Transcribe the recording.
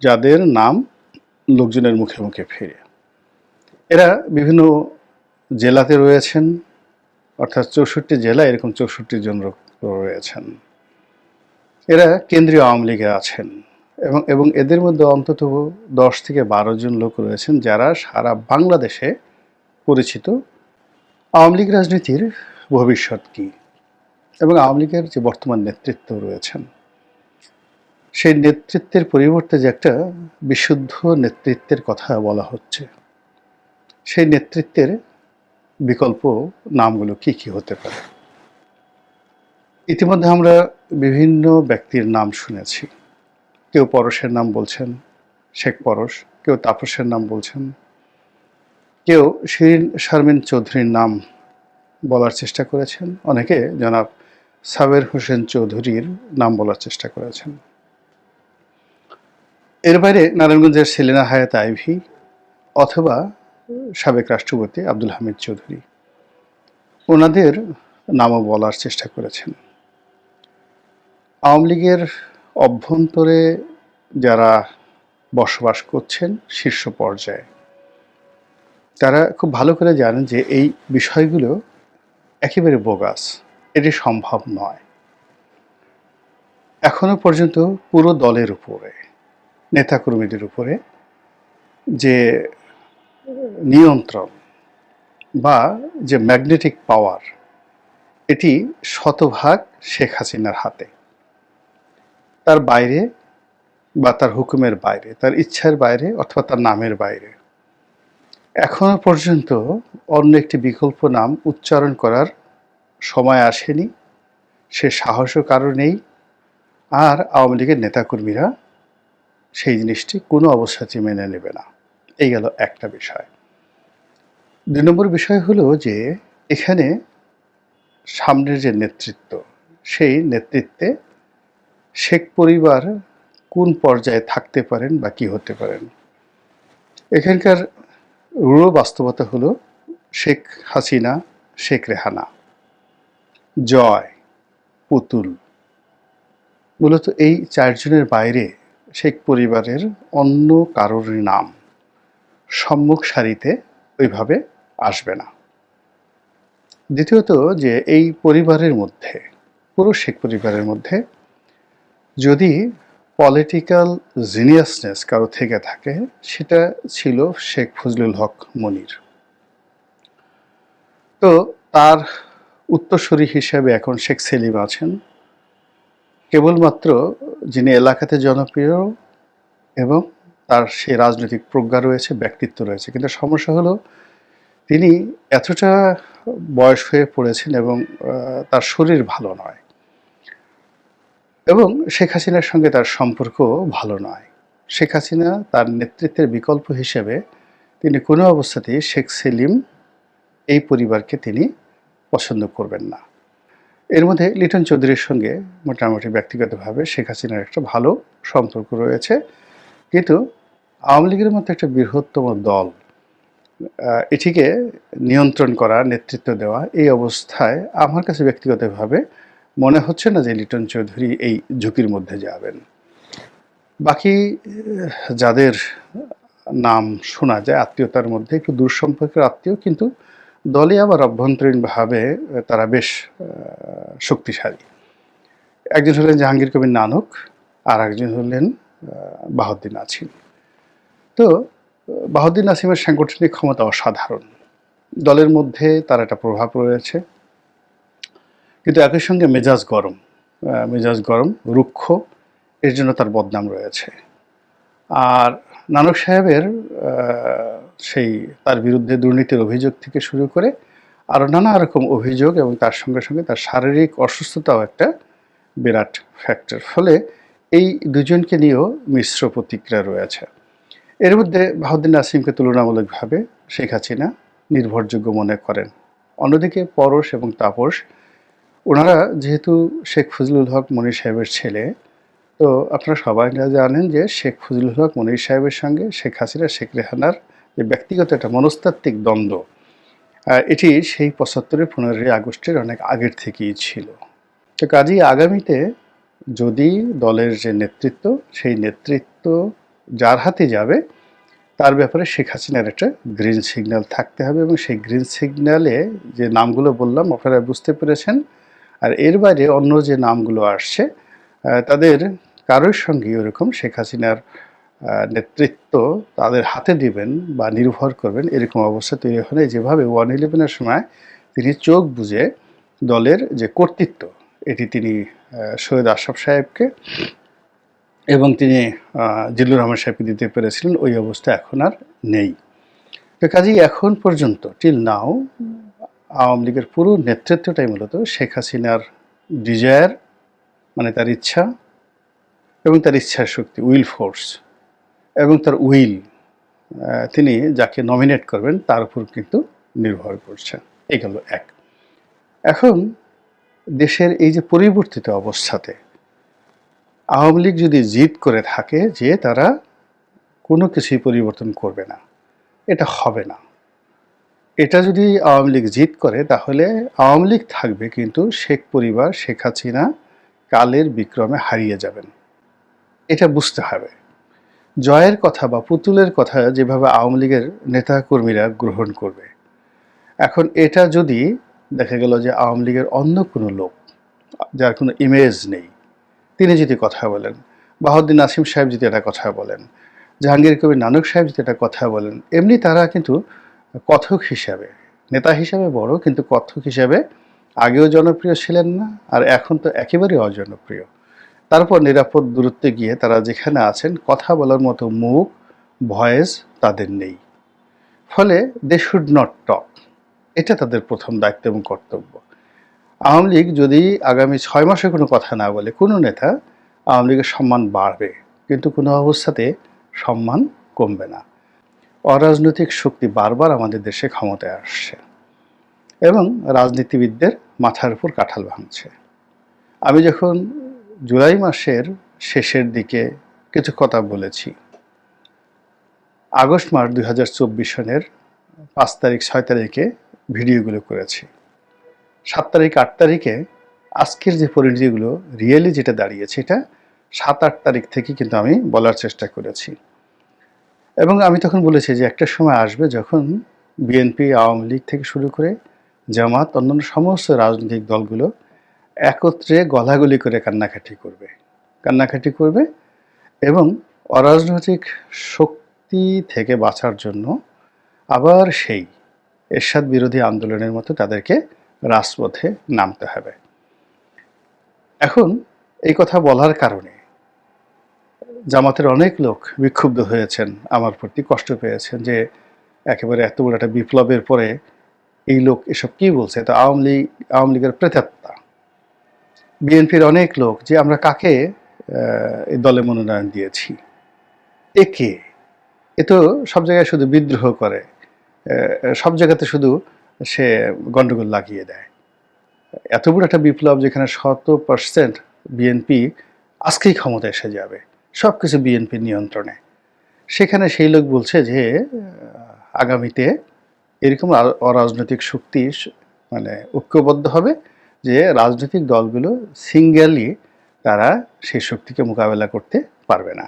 যাদের নাম লোকজনের মুখে মুখে ফিরে। এরা বিভিন্ন জেলাতে রয়েছেন, অর্থাৎ চৌষট্টি জেলা এরকম চৌষট্টি জন রয়েছেন। এরা কেন্দ্রীয় আওয়ামী লীগে আছেন এবং এবং এদের মধ্যে অন্তত দশ থেকে বারো জন লোক রয়েছেন যারা সারা বাংলাদেশে পরিচিত। আওয়ামী লীগ রাজনীতির ভবিষ্যৎ কী? এবং আওয়ামী লীগের যে বর্তমান নেতৃত্ব রয়েছেন। সেই নেতৃত্বের পরিবর্তে যে একটা বিশুদ্ধ নেতৃত্বের কথা বলা হচ্ছে। সেই নেতৃত্বের বিকল্প নামগুলো কি কি হতে পারে? ইতিমধ্যে আমরা বিভিন্ন ব্যক্তির নাম শুনেছি। কেউ পরশের নাম বলছেন, শেখ পরশ, কেউ তাপসের নাম বলছেন, কেউ শিরিন শারমিন চৌধুরীর নাম বলার চেষ্টা করেছেন, অনেকে জনাব সাবের হোসেন চৌধুরীর নাম বলার চেষ্টা করেছেন। এর বাইরে নারায়ণগঞ্জের সেলিনা হায়াত আইভি অথবা সাবেক রাষ্ট্রপতি আব্দুল হামিদ চৌধুরী। ওনাদের নামও বলার চেষ্টা করেছেন। আওয়ামী লীগের অভ্যন্তরে যারা বসবাস করছেন শীর্ষ পর্যায়ে, তারা খুব ভালো করে জানেন যে এই বিষয়গুলো একেবারে বোগাস। এটি সম্ভব নয়। এখনও পর্যন্ত পুরো দলের উপরে। নেতাকর্মীদের উপরে যে নিয়ন্ত্রণ বা যে ম্যাগনেটিক পাওয়ার এটি শতভাগ শেখ হাসিনার হাতে। তার বাইরে বা তার হুকুমের বাইরে, তার ইচ্ছার বাইরে অথবা তার নামের বাইরে। এখনও পর্যন্ত অন্য একটি বিকল্প নাম উচ্চারণ করার সময় আসেনি। সে সাহসও কারও নেই। আর আওয়ামী লীগের নেতাকর্মীরা সেই জিনিসটি কোনো অবস্থাতেই মেনে নেবে না। এই গেল একটা বিষয়। দুই নম্বর বিষয় হলো যে, এখানে সামনের যে নেতৃত্ব, সেই নেতৃত্বে শেখ পরিবার কোন পর্যায়ে থাকতে পারেন বা কি হতে পারেন? এখানকার রূঢ় বাস্তবতা হলো শেখ হাসিনা, শেখ রেহানা। জয়, পুতুল। মূলত এই চারজনের বাইরে শেখ পরিবারের অন্য কারোর নাম সম্মুখ সারিতে ওইভাবে আসবে না। দ্বিতীয়ত যে এই পরিবারের মধ্যে পুরো শেখ পরিবারের মধ্যে যদি পলিটিক্যাল জিনিয়াসনেস কারও থেকে থাকে, সেটা ছিল শেখ ফজলুল হক মনির। তো তার উত্তরসূরি হিসেবে এখন শেখ সেলিম আছেন। কেবলমাত্র যিনি এলাকাতে জনপ্রিয় এবং তার সেই রাজনৈতিক প্রজ্ঞা রয়েছে, ব্যক্তিত্ব রয়েছে। কিন্তু সমস্যা হলো, তিনি এতটা বয়স হয়ে পড়েছেন এবং তার শরীর ভালো নয় এবং শেখ হাসিনার সঙ্গে তার সম্পর্ক ভালো নয়। শেখ হাসিনা তার নেতৃত্বের বিকল্প হিসেবে তিনি কোনো অবস্থাতেই শেখ সেলিম এই পরিবারকে তিনি পছন্দ করবেন না। এর মধ্যে লিটন চৌধুরীর সঙ্গে মোটামুটি ব্যক্তিগতভাবে শেখ হাসিনার একটা ভালো সম্পর্ক রয়েছে। কিন্তু আওয়ামী লীগের মতো একটা বৃহত্তম দল এটিকে নিয়ন্ত্রণ করা, নেতৃত্ব দেওয়া এই অবস্থায় আমার কাছে ব্যক্তিগতভাবে মনে হচ্ছে না যে লিটন চৌধুরী এই ঝুঁকির মধ্যে যাবেন। বাকি, যাদের নাম শোনা যায়, আত্মীয়তার মধ্যে একটু দূর সম্পর্কের আত্মীয়, কিন্তু দলে আবার অভ্যন্তরীণভাবে তারা বেশ শক্তিশালী। একজন হলেন জাহাঙ্গীর কবির নানক আর একজন হলেন আহ, বাহাউদ্দিন আছিম তো আহ, বাহাউদ্দিন আসিমের সাংগঠনিক ক্ষমতা অসাধারণ। দলের মধ্যে তার একটা প্রভাব রয়েছে। কিন্তু একই সঙ্গে মেজাজ গরম মেজাজ গরম রুক্ষ এর জন্য তার বদনাম রয়েছে। আর নানক সাহেবের সেই তার বিরুদ্ধে দুর্নীতির অভিযোগ থেকে শুরু করে আরও নানা রকম অভিযোগ এবং তার সঙ্গে সঙ্গে তার শারীরিক অসুস্থতাও একটা বিরাট ফ্যাক্টর ফলে এই দুজনকে নিয়েও মিশ্র প্রতিক্রিয়া রয়েছে। এর মধ্যে বাহুদ্দিন নাসিমকে তুলনামূলকভাবে শেখ হাসিনা নির্ভরযোগ্য মনে করেন। অন্যদিকে পরশ এবং তাপস, ওনারা যেহেতু শেখ ফজলুল হক, মনির সাহেবের ছেলে, তো আপনারা সবাই জানেন যে শেখ ফজলুল হক, মনির সাহেবের সঙ্গে শেখ হাসিনা, শেখ রেহানার যে ব্যক্তিগত একটা মনস্তাত্ত্বিক দ্বন্দ্ব এটি সেই পঁচাত্তরের পনেরোই আগস্টের অনেক আগের থেকেই ছিল। তো কাজেই আগামীতে যদি দলের যে নেতৃত্ব, সেই নেতৃত্ব যার হাতে যাবে, তার ব্যাপারে শেখ হাসিনার একটা গ্রিন সিগন্যাল থাকতে হবে এবং সেই গ্রিন সিগন্যালে যে নামগুলো বললাম, আপনারা বুঝতে পেরেছেন। আর এর বাইরে অন্য যে নামগুলো আসছে তাদের কারোর সঙ্গে ওরকম শেখ হাসিনার নেতৃত্ব তাদের হাতে দিবেন বা নির্ভর করবেন, এরকম অবস্থা তৈরি হয় যেভাবে ওয়ান ইলেভেনের সময় তিনি চোখ বুঝে দলের যে কর্তৃত্ব, এটি তিনি সৈয়দ আশরাফ সাহেবকে এবং তিনি জিল্লুর রহমান সাহেবকে দিতে পেরেছিলেন, ওই অবস্থা এখন আর নেই। তো কাজেই এখন পর্যন্ত টিল নাও আওয়ামী লীগের পুরো নেতৃত্বটাই মূলত শেখ হাসিনার ডিজায়ার মানে তার ইচ্ছা এবং তার ইচ্ছার শক্তি উইল ফোর্স এবং তার উইল তিনি যাকে নমিনেট করবেন, তার উপর কিন্তু নির্ভর করছে। এই গেল এক। এখন দেশের এই যে পরিবর্তিত অবস্থাতে আওয়ামী লীগ যদি জিদ করে থাকে যে তারা কোনো কিছুই পরিবর্তন করবে না, এটা হবে না। এটা যদি আওয়ামী লীগ জিদ করে, তাহলে আওয়ামী লীগ থাকবে কিন্তু শেখ পরিবার, শেখ হাসিনা কালের বিক্রমে হারিয়ে যাবেন। এটা বুঝতে হবে। জয়ের কথা বা পুতুলের কথা যেভাবে আওয়ামী লীগের নেতাকর্মীরা গ্রহণ করবে। এখন এটা যদি দেখা গেল যে আওয়ামী লীগের অন্য কোনো লোক, যার কোনো ইমেজ নেই, তিনি যদি কথা বলেন, বাহাউদ্দিন নাসিম সাহেব যদি একটা কথা বলেন, জাহাঙ্গীর কবির নানক সাহেব যদি একটা কথা বলেন, এমনি তারা কিন্তু কথক হিসাবে, নেতা হিসাবে বড়, কিন্তু কথক হিসাবে আগেও জনপ্রিয় ছিলেন না, আর এখন তো একেবারেই অজনপ্রিয়। তারপর নিরাপদ দূরত্বে গিয়ে তারা যেখানে আছেন কথা বলার মতো মুখ, ভয়েস তাদের নেই। ফলে দে শুড নট টক এটা তাদের প্রথম দায়িত্ব এবং কর্তব্য। আওয়ামী লীগ যদি আগামী ছয় মাসে কোনো কথা না বলে, কোনো নেতা আওয়ামী লীগের সম্মান বাড়বে, কিন্তু কোনো অবস্থাতে সম্মান কমবে না। অরাজনৈতিক শক্তি বারবার আমাদের দেশে ক্ষমতায় আসছে এবং রাজনীতিবিদদের মাথার উপর কাঁঠাল ভাঙছে। আমি যখন জুলাই মাসের শেষের দিকে কিছু কথা বলেছি। আগস্ট মাস দুই হাজার চব্বিশ সনের পাঁচ তারিখ, ছয় তারিখে ভিডিওগুলো করেছি। সাত তারিখ, আট তারিখে আজকের যে পরিণতিগুলো রিয়েলি যেটা দাঁড়িয়েছে, এটা সাত, আট তারিখ থেকে কিন্তু আমি বলার চেষ্টা করেছি। এবং আমি তখন বলেছি যে একটা সময় আসবে যখন বিএনপি, আওয়ামী লীগ থেকে শুরু করে জামাত, অন্যান্য সমস্ত রাজনৈতিক দলগুলো একত্রে গলাগলি করে কান্নাকাটি করবে। কান্নাকাটি করবে এবং অরাজনৈতিক শক্তি থেকে বাঁচার জন্য আবার সেই এরশাদ বিরোধী আন্দোলনের মতো তাদেরকে রাজপথে নামতে হবে। এখন এই কথা বলার কারণে জামাতের অনেক লোক বিক্ষুব্ধ হয়েছেন, আমার প্রতি কষ্ট পেয়েছেন যে একেবারে এত বড় একটা বিপ্লবের পরে এই লোক এসব কি বলছে? তো আওয়ামী লীগ, আওয়ামী লীগের প্রেতাত্মা। বিএনপির অনেক লোক যে আমরা কাকে এই দলে মনোনয়ন দিয়েছি? একে এ তো সব জায়গায় শুধু বিদ্রোহ করে সব জায়গাতে শুধু সে গন্ডগোল লাগিয়ে দেয়। এত বড় একটা বিপ্লব যেখানে শত পার্সেন্ট বিএনপি আজকেই ক্ষমতা এসে যাবে সব কিছু বিএনপির নিয়ন্ত্রণে। সেখানে সেই লোক বলছে যে আগামীতে এরকম অরাজনৈতিক শক্তি মানে ঐক্যবদ্ধ হবে যে রাজনৈতিক দলগুলো সিঙ্গেলি তারা সেই শক্তিকে মোকাবেলা করতে পারবে না।